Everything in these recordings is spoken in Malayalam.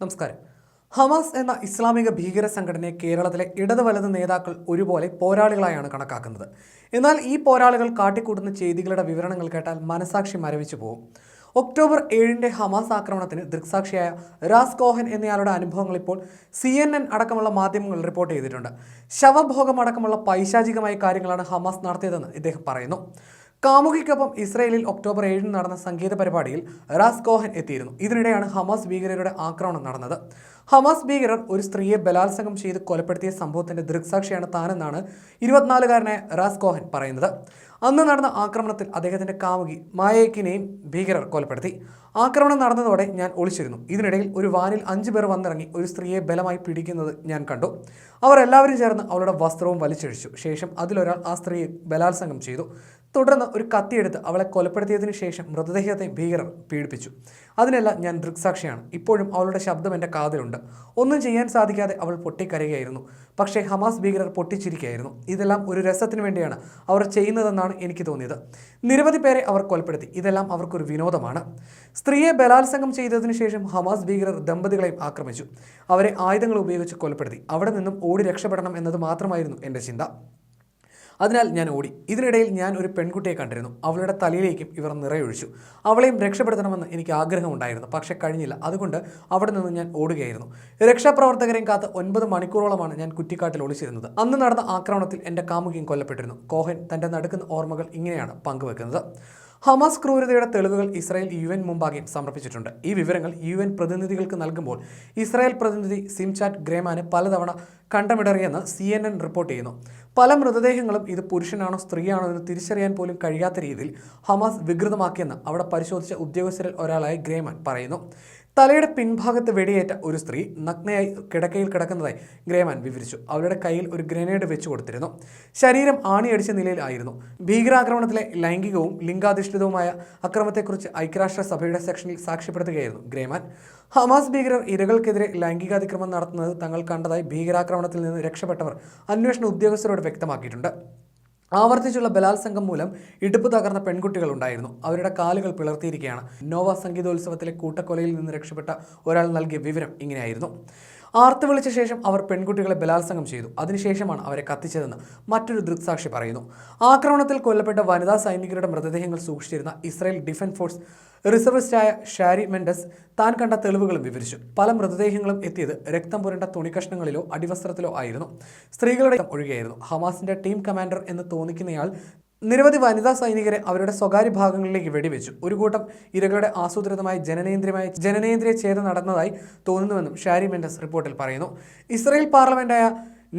നമസ്കാരം. ഹമാസ് എന്ന ഇസ്ലാമിക ഭീകര സംഘടനയെ കേരളത്തിലെ ഇടത് വലത് നേതാക്കൾ ഒരുപോലെ പോരാളികളായാണ് കണക്കാക്കുന്നത്. എന്നാൽ ഈ പോരാളികൾ കാട്ടിക്കൂട്ടുന്ന ചെയ്തികളുടെ വിവരണങ്ങൾ കേട്ടാൽ മനസാക്ഷി മരവിച്ചു പോകും ഒക്ടോബർ ഏഴിന്റെ ഹമാസ് ആക്രമണത്തിന് ദൃക്സാക്ഷിയായ റാസ് കോഹൻ എന്നയാളുടെ അനുഭവങ്ങൾ ഇപ്പോൾ സി എൻ എൻ അടക്കമുള്ള മാധ്യമങ്ങൾ റിപ്പോർട്ട് ചെയ്തിട്ടുണ്ട്. ശവഭോഗം അടക്കമുള്ള പൈശാചികമായ കാര്യങ്ങളാണ് ഹമാസ് നടത്തിയതെന്ന് ഇദ്ദേഹം പറയുന്നു. കാമുകിക്കൊപ്പം ഇസ്രയേലിൽ ഒക്ടോബർ ഏഴിന് നടന്ന സംഗീത പരിപാടിയിൽ റാസ് കോഹൻ എത്തിയിരുന്നു. ഇതിനിടെയാണ് ഹമാസ് ഭീകരരുടെ ആക്രമണം നടന്നത്. ഹമാസ് ഭീകരർ ഒരു സ്ത്രീയെ ബലാത്സംഗം ചെയ്ത് കൊലപ്പെടുത്തിയ സംഭവത്തിന്റെ ദൃക്സാക്ഷിയാണ് താനെന്നാണ് ഇരുപത്തിനാലുകാരനായ റാസ് കോഹൻ പറയുന്നത്. അന്ന് നടന്ന ആക്രമണത്തിൽ അദ്ദേഹത്തിന്റെ കാമുകി മായേക്കിനെയും ഭീകരർ കൊലപ്പെടുത്തി. ആക്രമണം നടന്നതോടെ ഞാൻ ഒളിച്ചിരുന്നു. ഇതിനിടയിൽ ഒരു വാനിൽ അഞ്ചു പേർ വന്നിറങ്ങി ഒരു സ്ത്രീയെ ബലമായി പിടിക്കുന്നത് ഞാൻ കണ്ടു. അവർ എല്ലാവരും ചേർന്ന് അവളുടെ വസ്ത്രവും വലിച്ചഴിച്ചു. ശേഷം അതിലൊരാൾ ആ സ്ത്രീയെ ബലാത്സംഗം ചെയ്തു. തുടർന്ന് ഒരു കത്തിയെടുത്ത് അവളെ കൊലപ്പെടുത്തിയതിനു ശേഷം മൃതദേഹത്തെ ഭീകരർ പീഡിപ്പിച്ചു. അതിനെല്ലാം ഞാൻ ദൃക്സാക്ഷിയാണ്. ഇപ്പോഴും അവളുടെ ശബ്ദം എന്റെ കാതിലുണ്ട്. ഒന്നും ചെയ്യാൻ സാധിക്കാതെ അവൾ പൊട്ടിക്കരയുകയായിരുന്നു. പക്ഷേ ഹമാസ് ഭീകരർ പൊട്ടിച്ചിരിക്കുകയായിരുന്നു. ഇതെല്ലാം ഒരു രസത്തിന് വേണ്ടിയാണ് അവർ ചെയ്യുന്നതെന്നാണ് എനിക്ക് തോന്നിയത്. നിരവധി പേരെ അവർ കൊലപ്പെടുത്തി. ഇതെല്ലാം അവർക്കൊരു വിനോദമാണ്. സ്ത്രീയെ ബലാത്സംഗം ചെയ്തതിനു ശേഷം ഹമാസ് ഭീകരർ ദമ്പതികളെയും ആക്രമിച്ചു. അവരെ ആയുധങ്ങൾ ഉപയോഗിച്ച് കൊലപ്പെടുത്തി. അവിടെ നിന്നും ഓടി രക്ഷപ്പെടണം എന്നത് മാത്രമായിരുന്നു എന്റെ ചിന്ത. അതിനാൽ ഞാൻ ഓടി. ഇതിനിടയിൽ ഞാൻ ഒരു പെൺകുട്ടിയെ കണ്ടിരുന്നു. അവളുടെ തലയിലേക്കും ഇവർ നിറയൊഴിച്ചു. അവളെയും രക്ഷപ്പെടുത്തണമെന്ന് എനിക്ക് ആഗ്രഹമുണ്ടായിരുന്നു പക്ഷേ കഴിഞ്ഞില്ല. അതുകൊണ്ട് അവിടെ നിന്ന് ഞാൻ ഓടുകയായിരുന്നു. രക്ഷാപ്രവർത്തകരെയും കാത്ത് ഒൻപത് മണിക്കൂറോളമാണ് ഞാൻ കുറ്റിക്കാട്ടിൽ ഒളിച്ചിരുന്നത്. അന്ന് നടന്ന ആക്രമണത്തിൽ എന്റെ കാമുകിയും കൊല്ലപ്പെട്ടിരുന്നു. കോഹൻ തന്റെ നടുക്കുന്ന ഓർമ്മകൾ ഇങ്ങനെയാണ് പങ്കുവെക്കുന്നത്. ഹമാസ് ക്രൂരതയുടെ തെളിവുകൾ ഇസ്രായേൽ യു എൻ മുമ്പാകെ സമർപ്പിച്ചിട്ടുണ്ട്. ഈ വിവരങ്ങൾ യു എൻ പ്രതിനിധികൾക്ക് നൽകുമ്പോൾ ഇസ്രായേൽ പ്രതിനിധി സിംചാറ്റ് ഗ്രേമാന് പലതവണ കണ്ടമിടറിയെന്ന് സി എൻ എൻ റിപ്പോർട്ട് ചെയ്യുന്നു. പല മൃതദേഹങ്ങളും ഇത് പുരുഷനാണോ സ്ത്രീയാണോ എന്ന് തിരിച്ചറിയാൻ പോലും കഴിയാത്ത രീതിയിൽ ഹമാസ് വികൃതമാക്കിയെന്ന് അവിടെ പരിശോധിച്ച ഉദ്യോഗസ്ഥരിൽ ഒരാളായ ഗ്രേമാൻ പറയുന്നു. തലയുടെ പിൻഭാഗത്ത് വെടിയേറ്റ ഒരു സ്ത്രീ നഗ്നയായി കിടക്കയിൽ കിടക്കുന്നതായി ഗ്രേമാൻ വിവരിച്ചു. അവരുടെ കയ്യിൽ ഒരു ഗ്രനേഡ് വെച്ചു കൊടുത്തിരുന്നു. ശരീരം ആണിയടിച്ച നിലയിലായിരുന്നു ഭീകരാക്രമണത്തിലെ ലൈംഗികവും ലിംഗാധിഷ്ഠിതവുമായ അക്രമത്തെക്കുറിച്ച് ഐക്യരാഷ്ട്രസഭയുടെ സെക്ഷനിൽ സാക്ഷ്യപ്പെടുത്തുകയായിരുന്നു ഗ്രേമാൻ. ഹമാസ് ഭീകരർ ഇരകൾക്കെതിരെ ലൈംഗികാതിക്രമം നടത്തുന്നത് തങ്ങൾ കണ്ടതായി ഭീകരാക്രമണത്തിൽ നിന്ന് രക്ഷപ്പെട്ടവർ അന്വേഷണ ഉദ്യോഗസ്ഥരോട് വ്യക്തമാക്കിയിട്ടുണ്ട്. ആവർത്തിച്ചുള്ള ബലാത്സംഗം മൂലം ഇടുപ്പ് തകർന്ന പെൺകുട്ടികൾ ഉണ്ടായിരുന്നു. അവരുടെ കാലുകൾ പിളർത്തിയിരിക്കുകയാണ്. നോവ സംഗീതോത്സവത്തിലെ കൂട്ടക്കൊലയിൽ നിന്ന് രക്ഷപ്പെട്ട ഒരാൾ നൽകിയ വിവരം ഇങ്ങനെയായിരുന്നു. ആർത്ത് വിളിച്ച ശേഷം അവർ പെൺകുട്ടികളെ ബലാത്സംഗം ചെയ്തു. അതിനുശേഷമാണ് അവരെ കത്തിച്ചതെന്ന് മറ്റൊരു ദൃക്സാക്ഷി പറയുന്നു. ആക്രമണത്തിൽ കൊല്ലപ്പെട്ട വനിതാ സൈനികരുടെ മൃതദേഹങ്ങൾ സൂക്ഷിച്ചിരുന്ന ഇസ്രായേൽ ഡിഫൻസ് ഫോഴ്സ് റിസർവിസ്റ്റായ ഷാരി മെൻഡസ് താൻ കണ്ട തെളിവുകളും വിവരിച്ചു. പല മൃതദേഹങ്ങളും എത്തിയത് രക്തം പുരണ്ട തുണിക്കഷ്ണങ്ങളിലോ അടിവസ്ത്രത്തിലോ ആയിരുന്നു. സ്ത്രീകളുടെ ഒഴികെയായിരുന്നു. ഹമാസിന്റെ ടീം കമാൻഡർ എന്ന് തോന്നിക്കുന്നയാൾ നിരവധി വനിതാ സൈനികരെ അവരുടെ സ്വകാര്യ ഭാഗങ്ങളിലേക്ക് വെടിവെച്ചു. ഒരു കൂട്ടം ഇരകളുടെ ആസൂത്രിതമായി ജനനേന്ദ്രിയമായ ജനനേന്ദ്രിയ ഛേദം നടന്നതായി തോന്നുന്നുവെന്നും ഷാരി മെൻഡസ് റിപ്പോർട്ടിൽ പറയുന്നു. ഇസ്രയേൽ പാർലമെന്റായ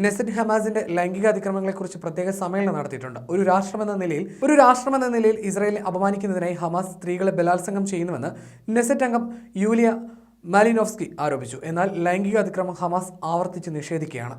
നെസൻ ഹമാസിന്റെ ലൈംഗിക അതിക്രമങ്ങളെക്കുറിച്ച് പ്രത്യേക സമ്മേളനം നടത്തിയിട്ടുണ്ട്. ഒരു രാഷ്ട്രമെന്ന നിലയിൽ ഒരു രാഷ്ട്രമെന്ന നിലയിൽ ഇസ്രയേലിനെ അപമാനിക്കുന്നതിനായി ഹമാസ് സ്ത്രീകളെ ബലാത്സംഗം ചെയ്യുന്നുവെന്ന് നെസറ്റ് അംഗം യൂലിയ മാലിനോവ്സ്കി ആരോപിച്ചു. എന്നാൽ ലൈംഗിക അതിക്രമം ഹമാസ് ആവർത്തിച്ച് നിഷേധിക്കുകയാണ്.